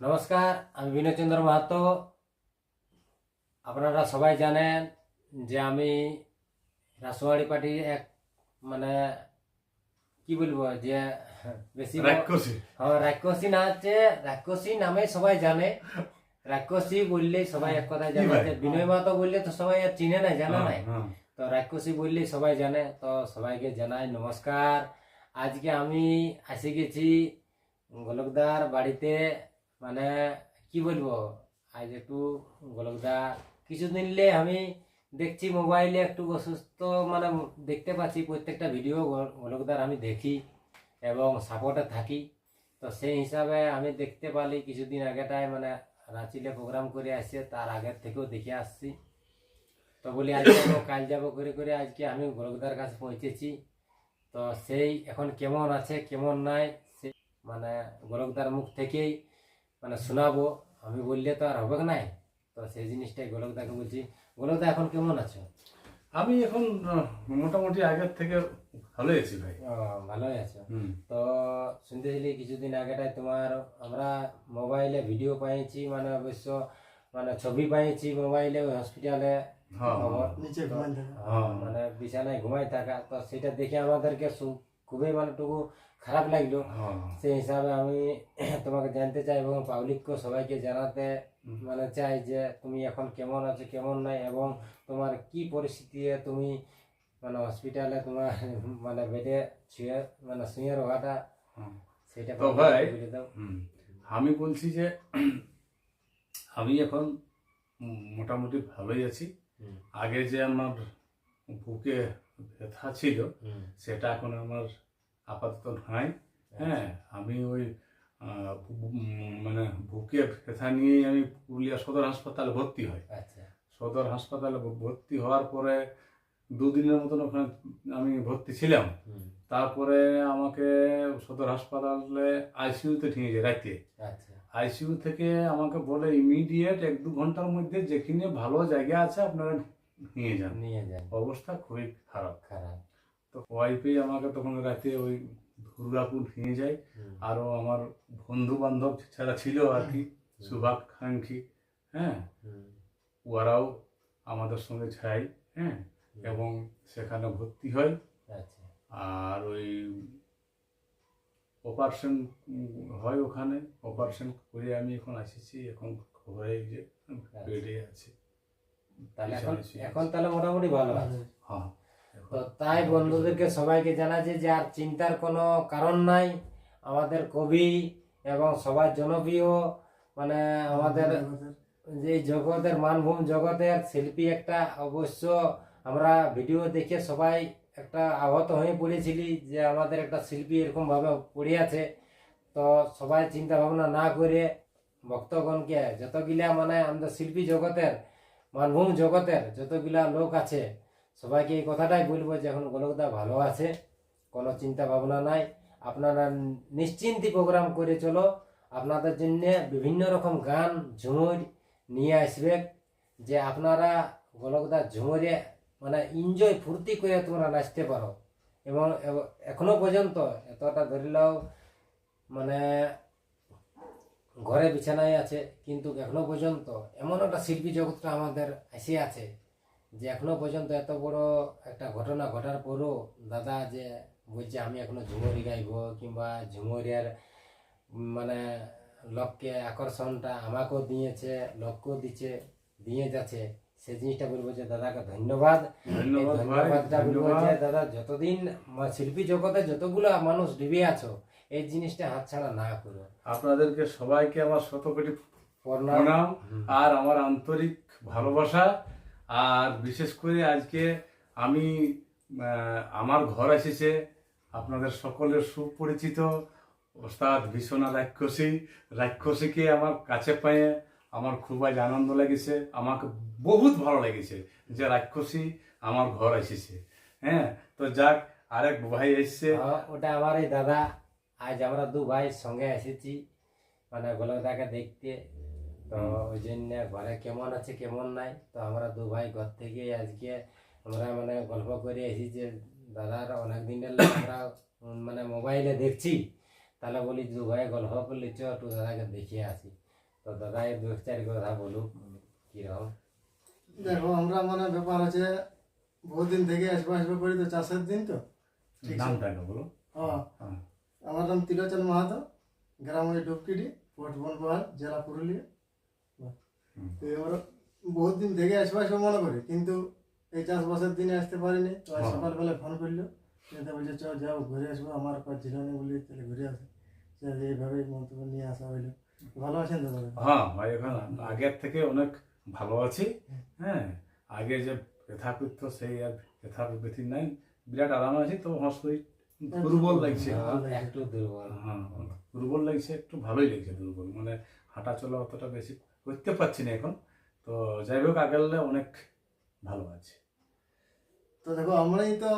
নমস্কার আমি বিনোদচন্দ্র মাহাতো আপনারা সবাই জানেন যে আমি রাসোয়াড়ি পার্টির এক মানে কি বলব যে বেশি ব- রাক্ষসী হ্যাঁ রাক্ষসী না হচ্ছে রাক্ষসী নামে সবাই জানে রাক্ষসী বললেই সবাই এক কথা জানে ভাই? যে বিনয় মাহাতো বললে তো সবাই আর চিনে নাই জানে হ্যাঁ, নাই হ্যাঁ। তো রাক্ষসী বললেই সবাই জানে তো সবাইকে জানাই নমস্কার আজকে আমি এসে গেছি গোলকদার বাড়িতে মানে কি বলব, আজ একটু গোলকদা কিছুদিন লে আমি দেখছি মোবাইলে একটু অসুস্থ মানে দেখতে পাচ্ছি প্রত্যেকটা ভিডিও গোলকদার আমি দেখি এবং সাপোর্টে থাকি। তো সেই হিসাবে আমি দেখতে পারি কিছুদিন আগেটায় মানে রাঁচিলে প্রোগ্রাম করে আসছে, তার আগের থেকেও দেখে আসছি। তো বলি আজ কাল যাব করে করে আজকে আমি গোলকদার কাছে পৌঁছেছি। তো সেই এখন কেমন আছে, কেমন নাই, সে মানে গোলকদার মুখ থেকেই মানে শোনাবো আমি বললে তো আর হবে নাই। তো সেই জিনিসটাই গোলকদাকে বলছি গোলকদা এখন কেমন আছো? আমি এখন মোটামুটি আগের থেকে ভালোই আছি ভাই। ভালোই আছো। তো শুনতেছিলি কিছুদিন আগেটাই তোমার আমরা মোবাইলে ভিডিও পাইছি মানে অবশ্য মানে ছবি পাইছি মোবাইলে ওই হসপিটালে। হ্যাঁ, থাকা। হ্যাঁ, মানে বিছানায় ঘুমাই থাকা। তো সেটা দেখে আমাদেরকে খুবই মানে টুকু খারাপ লাগল। হ্যাঁ। সেই হিসাবে আমি তোমাকে জানতে চাই এবং পাবলিককে সবাইকে জানাতে মানে চাই যে তুমি এখন কেমন আছো কেমন নাই এবং তোমার কি পরিস্থিতিতে তুমি মানে হসপিটালে তোমার মানে বেডে শুয়ে মানে শুয়ে রোগাটা হ্যাঁ। সেটা তো ভাই, দাও। আমি বলছি যে আমি এখন মোটামুটি ভালোই আছি। আগে যে আমার বুকে ব্যথা ছিল সেটা এখন আমার আপাতত নাই। হ্যাঁ আমি ওই মানে বুকে ব্যথা নিয়েই আমি পুরুলিয়া সদর হাসপাতালে ভর্তি হই। আচ্ছা। সদর হাসপাতালে ভর্তি হওয়ার পরে দুদিনের মতন ওখানে আমি ভর্তি ছিলাম। তারপরে আমাকে সদর হাসপাতালে আইসিইউতে নিয়ে যায় রাতে আচ্ছা। আইসিইউ থেকে আমাকে বলে ইমিডিয়েট এক দু ঘণ্টার মধ্যে যেখানে ভালো জায়গা আছে আপনারা নিয়ে যান। নিয়ে যান। অবস্থা খুবই খারাপ। খারাপ। তো ওয়াইফেই আমাকে তখন রাতে ওই দুর্গাপুর নিয়ে যায়। আরও আমার বন্ধু বান্ধব যারা ছিল আর কি শুভাকাঙ্ক্ষী হ্যাঁ? ওরাও আমাদের সঙ্গে যায় হ্যাঁ? এবং সেখানে ভর্তি হয়। আচ্ছা। আর ওই অপারেশন হয় ওখানে। অপারেশন করে আমি এখন আসিছি এখন ঘরে যে বেডে আছি। তাহলে এখন এখন তাহলে মোটামুটি ভালো আছে। হ্যাঁ। তো তাই বন্ধুদেরকে সবাইকে জানাচ্ছি যে আর চিন্তার কোনো কারণ নাই। আমাদের কবি এবং সবার জনপ্রিয় মানে আমাদের যে জগতের মানভূম জগতের শিল্পী একটা অবশ্য আমরা ভিডিও দেখে সবাই একটা আহত হয়ে পড়েছিলি যে আমাদের একটা শিল্পী এরকমভাবে পড়ে আছে। তো সবাই চিন্তা ভাবনা না করে ভক্তগণকে যতগুলা মানে আমাদের শিল্পী জগতের, মানভূম জগতের যতগুলা লোক আছে সবাইকে এই কথাটাই বলব যে এখন গোলকদা ভালো আছে, কোনো চিন্তা ভাবনা নাই। আপনারা নিশ্চিন্তি প্রোগ্রাম করে চলো। আপনাদের জন্য বিভিন্ন রকম গান, ঝুমুর নিয়ে আসবে যে আপনারা গোলকদা ঝুমুরে মানে এনজয় ফুর্তি করে তোমরা নাচতে পারো। এবং এখনও পর্যন্ত এতটা ধরিলাও মানে ঘরে বিছানায় আছে, কিন্তু এখনও পর্যন্ত এমন একটা শিল্পী জগৎটা আমাদের এসে আছে। যে এখনও পর্যন্ত এত বড় একটা ঘটনা ঘটার পরও দাদা যে বলছে আমি এখনও ঝুমুরি গাইব কিংবা ঝুমুরের মানে লোককে আকর্ষণটা আমাকেও দিয়েছে লোককেও দিচ্ছে দিয়ে যাচ্ছে। সেই জিনিসটা বলব যে দাদাকে ধন্যবাদ। ধন্যবাদটা বলব যে দাদা যতদিন শিল্পী জগতে যতগুলো মানুষ ডুবে আছো এই জিনিসটা হাতছাড়া না করো। আপনাদেরকে সবাইকে আমার শত কোটি প্রণাম আর আমার আন্তরিক ভালোবাসা। আর বিশেষ করে আজকে আমি আমার ঘর এসেছে। আপনাদের সকলের সুপরিচিত ওস্তাদ ভীষণা রাক্ষসী। রাক্ষসীকে আমার কাছে পেয়ে আমার খুব আজ আনন্দ লেগেছে। আমাকে বহুত ভালো লেগেছে যে রাক্ষসী আমার ঘর এসেছে। হ্যাঁ তো যাক, আরেক ভাই এসছে। ওটা আমার এই দাদা। আজ আমরা দু ভাই সঙ্গে এসেছি। মানে গোলকদাকে দেখতে তো ওই জন্য ঘরে কেমন আছে কেমন নাই তো আমরা দু ভাই ঘর থেকে আজকে আমরা মানে গল্প করে এসেছি দাদার অনেক দিনের আমরা মানে মোবাইলে দেখছি। তাহলে বলি দু ভাই গল্প করলি চ একটু দাদাকে দেখিয়ে আসি। তো দাদা এই দু চার কথা বলুক কীরকম? দেখো আমরা মানে ব্যাপার আছে বহুদিন থেকে আসব আসব করি তো চাষের দিন তো। ঠিক নামটা বলো। হ্যাঁ। আমার নাম তিলোচন মাহাতো গ্রাম ওই ডুবকিডি পোর্ট বনপাহাড় জেলা পুরুলিয়া। এবার বহুত দিন থেকে আসব আসব মনে করি কিন্তু এই চাষবাসের দিনে আসতে পারিনি তো আজ হ্যাঁ। সকালবেলা ফোন করল যেতে বলছে চ যাও ঘুরে আসব আমার কাজ ছিল না বলি তাহলে ঘুরে আসে। সে এইভাবেই মন্তব্য নিয়ে আসা হইল। ভালো আছেন দাদা? হ্যাঁ ভাই এখন আগের থেকে অনেক ভালো আছি হ্যাঁ। আগে যে ব্যথা করতো সেই আর ব্যথা ব্যথি নাই বিরাট আরাম আছে তো আমার শরীর দুর্বল লাগছে। একটু দুর্বল। হ্যাঁ দুর্বল লাগছে একটু ভালোই লাগছে দুর্বল। মানে হাঁটা চলা অতটা বেশি করতে পারছি না এখন। তো যাই হোক আগেরলে অনেক ভালো আছে। তো দেখো আমরাই তো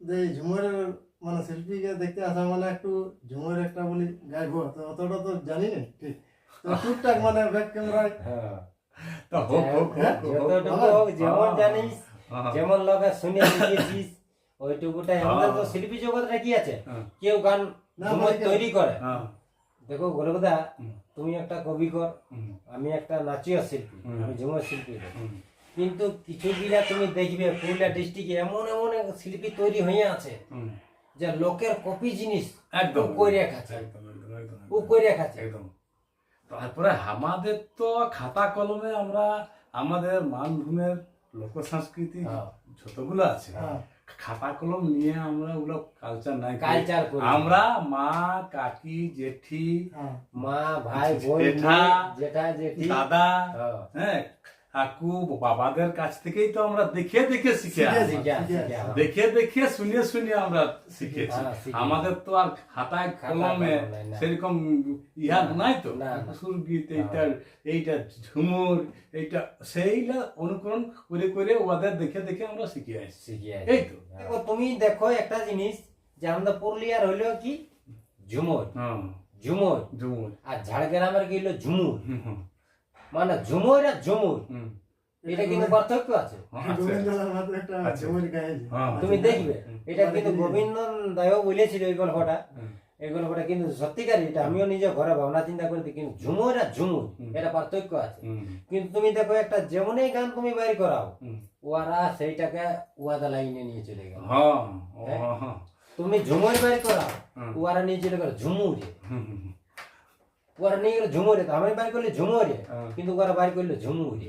যে ঝুমুরের মানে শিল্পীকে দেখতে আসা মানে একটু ঝুমুর একটা বলি গাইবো। তো অতটা তো জানি না ঠিক। তো টুকটাক মানে ব্যাক ক্যামেরায় হ্যাঁ। তা হোক হোক হোক হোক, যেমন জানিস হ্যাঁ, যেমন লোকে শুনে ওইটুকুটাই আমাদের তো শিল্পী জগৎটা কি আছে? হ্যাঁ। কেউ গান মানে তৈরি করে। হ্যাঁ, দেখো গোলকদা। তুমি একটা কবি কর আমি একটা নাচিয়া শিল্পী আমি ঝুমুর শিল্পী কিন্তু কিছু গিলা তুমি দেখবে পুরুলিয়া ডিস্ট্রিক্টে এমন এমন শিল্পী তৈরি হয়ে আছে যে লোকের কপি জিনিস একদম। কইরে খাচ্ছে একদম ও কইরে খাচ্ছে একদম। তারপরে আমাদের তো খাতা কলমে আমরা আমাদের মানভূমের লোক সংস্কৃতি হ্যাঁ। যতগুলো আছে হ্যাঁ। খাতা কলম নিয়ে আমরা ওগুলো কালচার নাই কালচার করি। আমরা মা কাকি জেঠি হ্যাঁ। মা ভাই বোন জেঠা, জেঠা জেঠি। দাদা হ্যাঁ, হ্যাঁ কাকু বাবাদের কাছ থেকেই তো আমরা দেখে দেখে শিখে হ্যাঁ। দেখে দেখে শুনে শুনে আমরা শিখেছি। হ্যাঁ, আমাদের তো আর খাতায় কলমে। সেরকম ইহা নাই তো? না, না। সুরগীত এইটা এইটা ঝুমুর এইটা সেইটা অনুকরণ করে করে ওদের দেখে দেখে আমরা শিখে আসছি। এই তো। তুমি দেখো একটা জিনিস যে আমাদের পুরুলিয়ার হইল কি? ঝুমুর। হ্যাঁ। ঝুমুর। ঝুমুর। আর ঝাড়গ্রামের কি হইল? ঝুমুর। মানে ঝুমুর আর ঝুমুর। এটা কিন্তু পার্থক্য আছে। হ্যাঁ, হ্যাঁ, তুমি দেখবে এটা কিন্তু গোবিন্দ দায়ও বলেছিল এই গল্পটা। এই গল্পটা কিন্তু সত্যিকার এটা আমিও নিজে ঘরে ভাবনা চিন্তা করে কিন্তু ঝুমুর আর ঝুমুর এটা পার্থক্য আছে। কিন্তু তুমি দেখো একটা যেমনই গান তুমি বাইর করাও। ওরা সেইটাকে ওয়াদা লাইনে নিয়ে চলে গেল। হ্যাঁ, হ্যাঁ। হ্যাঁ, তুমি ঝুমুর বাইর করাও। ওরা নিয়ে চলে গেল ঝুমুরে। ওরা নিয়ে গেল ঝুমুরে তো আমি বাইর করলে ঝুমুরে হ্যাঁ। কিন্তু ওরা বাইর করলে ঝুমুরে।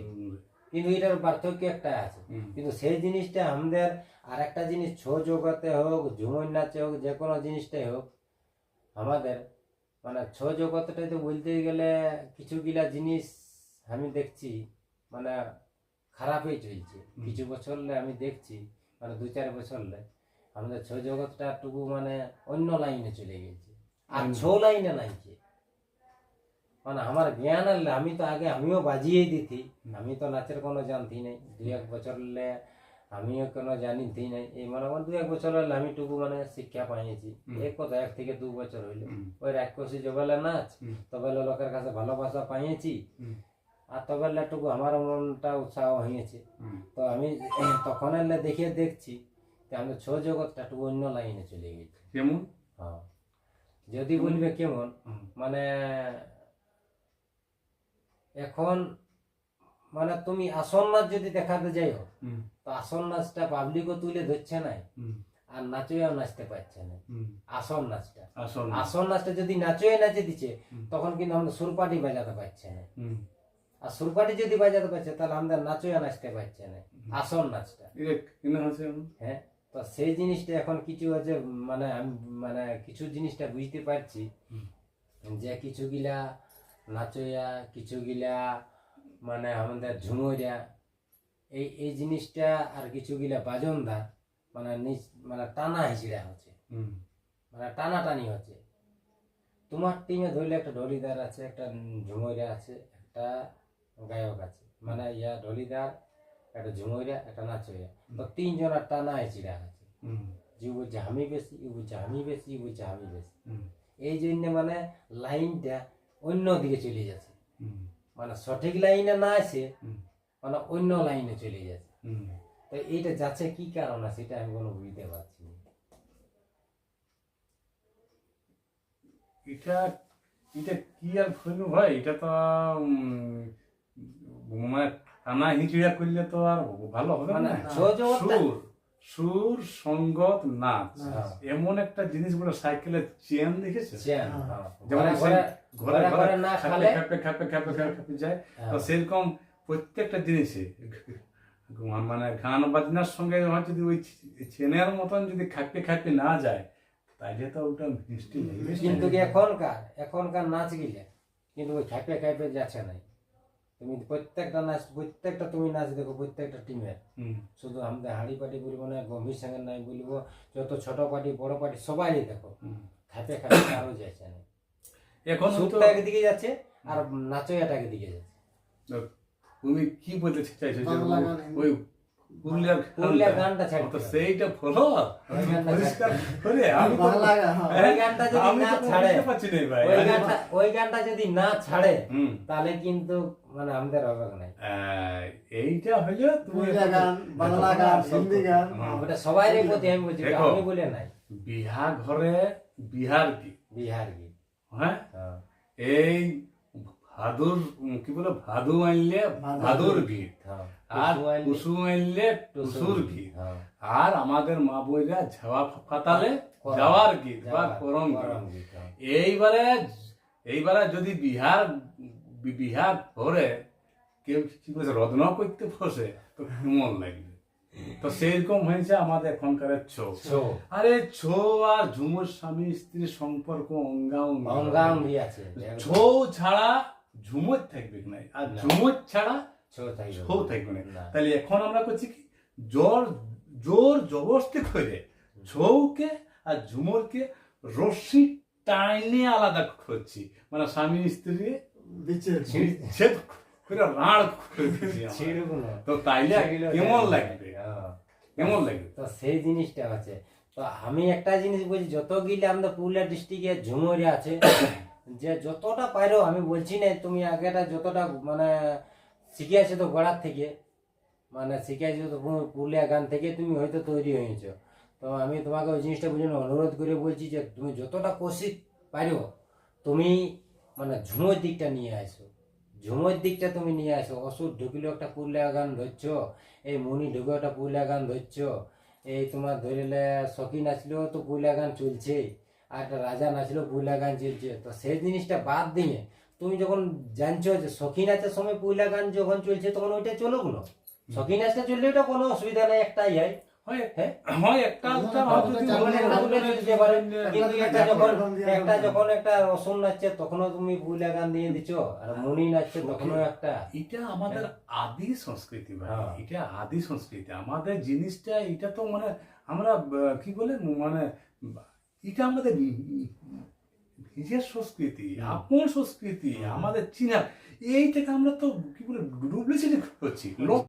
কিন্তু এটার পার্থক্য একটা আছে। কিন্তু সেই জিনিসটা আমাদের আর একটা জিনিস ছৌ জগতে হোক ঝুমুর নাচে হোক যে কোনো জিনিসটাই হোক আমাদের মানে ছৌ জগৎটাই তো বলতে গেলে কিছু গিলা জিনিস আমি দেখছি মানে খারাপই চলছে। কিছু বছরলে আমি দেখছি মানে দু চার বছরলে আমাদের ছৌ জগৎটা টুকু মানে অন্য লাইনে চলে গেছে। আর। ছৌ লাইনে নাইছে মানে আমার জ্ঞান আনলে আমি তো আগে আমিও বাজিয়েই দিতি আমি তো নাচের কোনো জানতি নাই দু এক বছর হলে আমিও কোনো জানিতি নাই এই মানে আমার দু এক বছর হলে আমি টুকু মানে শিক্ষা পাইছি। এক কথা এক থেকে দু বছর হইলে। ওই রাক্ষসী জবেলে নাচ। তবেলে লোকের কাছে ভালোবাসা পাইছি আর তবেলে টুকু আমার মনটা উৎসাহ হয়েছে তো আমি তখন এলে দেখে দেখছি যে আমি ছৌ জগৎটা একটু অন্য লাইনে চলে গেছি কেমন হ্যাঁ যদি বলবে কেমন মানে এখন মানে তুমি আসন নাচ যদি দেখাতে যাইও হুম, তো আসন নাচটা পাবলিকও তুলে ধরছে না হুম, আর নাচেও নাচতে পারছে না। আসন নাচটা। আসল আসন নাচটা যদি নাচয়ে নাচে দিচ্ছে তখন কিন্তু আমাদের সুরপাটি বাজাতে পারছে না আর সুরপাটি যদি বাজাতে পারছে তাহলে আমাদের নাচয়ে নাচতে পারছে না আসন নাচটা? হ্যাঁ তো সেই জিনিসটা এখন কিছু আছে মানে আমি মানে কিছু জিনিসটা বুঝতে পারছি যে কিছু গিলা নাচইয়া কিছু গিলা মানে আমাদের ঝুমুরিয়া এই এই জিনিসটা আর কিছু গিলা বাজনদা মানে নিচ মানে টানা হিসিড়া হচ্ছে। মানে টানা টানি হচ্ছে। তোমার টিমে ধরলে একটা ঢলিদার আছে একটা ঝুমুরিয়া আছে একটা গায়ক আছে। মানে ইয়া ঢলিদার একটা ঝুমুরিয়া একটা নাচইয়া। তো তিনজনের টানা হিসিড়া আছে হুম, যে ও বলছে আমি বেশি ও বলছে আমি বেশি ও বলছে আমি বেশি এই জন্য মানে লাইনটা অন্য দিকে চলে যাচ্ছে। মানে সঠিক লাইনে না আসে মানে অন্য লাইনে চলে যাচ্ছে। তো এইটা যাচ্ছে কি কারণ আছে সেটা আমি কোনো বুঝতে পারছি এটা এটা কি আর হইল ভাই? এটা তো মানে টানা হিচড়া করলে তো আর ভালো হবে মানে না জগৎটা সুর সঙ্গত নাচ হ্যাঁ। এমন একটা জিনিস বলে সাইকেলের চেন দেখেছ হ্যাঁ। হ্যাঁ। যেমন ঘরে ঘরে ঘরে ঘরে ঘরে ঘরে না খাপে খাপে খাপে খাপে খাপে খাপে যায়। তো সেরকম প্রত্যেকটা জিনিসে মানে গান বাজনার সঙ্গে যদি ওই চেনের মতন যদি খাপে খাপে না যায় তাইলে তো ওটা মিষ্টি নেই কিন্তু এখনকার এখনকার নাচ গিলে কিন্তু ওই খাইপে খাইপে যাচ্ছে নাই তুমি প্রত্যেকটা নাচ প্রত্যেকটা তুমি নাচ দেখো প্রত্যেকটা টিমের হুম, শুধু আমাদের হাড়ি পাটি বলব না গম্ভীর সঙ্গে নাই বলব যত ছোট পার্টি বড় পার্টি সবাই দেখো। খাতে খাতে আরও কারও যাচ্ছে না। এখন তো সুরটা একদিকে যাচ্ছে আর নাচয়াটা একদিকে যাচ্ছে। তুমি কি বলতে চাইছো ওই- সেইটা ফলো? আমি ওই গানটা যদি না ছাড়ে তাহলে কিন্তু মানে আমাদের নাই। এইটা হলো গান, বাংলা গান, হিন্দি গান। ওটা সবাই প্রতি আমি বলছি আমি বলে নাই। ঘরে বিহার কি বিহার হ্যাঁ। এই ভাদুর কি বলে ভাদু আনলে ভাদুর ভাদুর গীত। হ্যাঁ। আর টুসু আনলে টুসু আনলে টুসুর। গীত হ্যাঁ। আর আমাদের মা বইরা ঝাওয়া ফাতালে যাওয়ার গীত বা করম হ্যাঁ। এইবারে এইবারে যদি বিহার বিহার ধরে কেউ কি বলছে রত্ন করতে বসে তো কেমন লাগবে তো সেইরকম হয়েছে আমাদের এখনকার ছৌ। আরে ছৌ আর ঝুমুর স্বামী স্ত্রীর সম্পর্ক অঙ্গাঙ্গি আছে ছৌ ছাড়া ঝুমুর থাকবে না আর। ঝুমুর ছাড়া ছৌ থাকবে না। তাহলে এখন আমরা করছি কি? জোর জোর জবরদস্তি করে ছৌকে আর ঝুমুরকে রশ্মি টাইনে আলাদা করছি। মানে স্বামী স্ত্রী বিচ্ছেদ। করে রাড় করে। তো তাইলে কেমন লাগবে। কেমন লাগবে? তো সেই জিনিসটা আছে তো আমি একটা জিনিস বলছি যত গিলে আমাদের পুরুলিয়া ডিস্ট্রিক্টে ঝুমরে আছে যে যতটা পারো আমি বলছি না তুমি আগেটা যতটা মানে শিখে আছো তো গড়ার থেকে মানে শিখে আছো তো পুরুলিয়া গান থেকে তুমি হয়তো তৈরি হয়েছো। তো আমি তোমাকে ওই জিনিসটা বুঝে অনুরোধ করে বলছি যে তুমি যতটা কোশিশ পারো তুমি মানে ঝুমোর দিকটা নিয়ে আসো। ঝুমোর দিকটা তুমি নিয়ে আসো। অসুর ঢুকিলেও একটা পুরুলিয়া গান ধরছো, এই মনি ঢুকেও একটা পুরুলিয়া গান ধরছ, এই তোমার ধরিলে সখী নাচলেও তো পুরুলিয়া গান চলছে, আর একটা রাজা নাচলেও পুরুলিয়া গান চলছে। তো সেই জিনিসটা বাদ দিয়ে তুমি যখন জানছো যে সখী নাচের সময় পুরুলিয়া গান যখন চলছে তখন ওইটা চলুক না সখী নাচটা চললে ওটা কোনো অসুবিধা নেই একটাই হয় হয়? হ্যাঁ? হয় একটা হ্যাঁ, যখন একটা রসুন নাচছে তখনও তুমি গান দিয়ে দিচ্ছ আর মনি নাচছে তখনও একটা। এটা আমাদের আদি সংস্কৃতি ভাই হ্যাঁ। এটা আদি সংস্কৃতি। আমাদের জিনিসটা এটা তো মানে আমরা কি বলে মানে এটা আমাদের নিজের সংস্কৃতি আপন সংস্কৃতি আমাদের চীনা এই থেকে আমরা তো কি বলে ডুপ্লিসিটি করছি লোক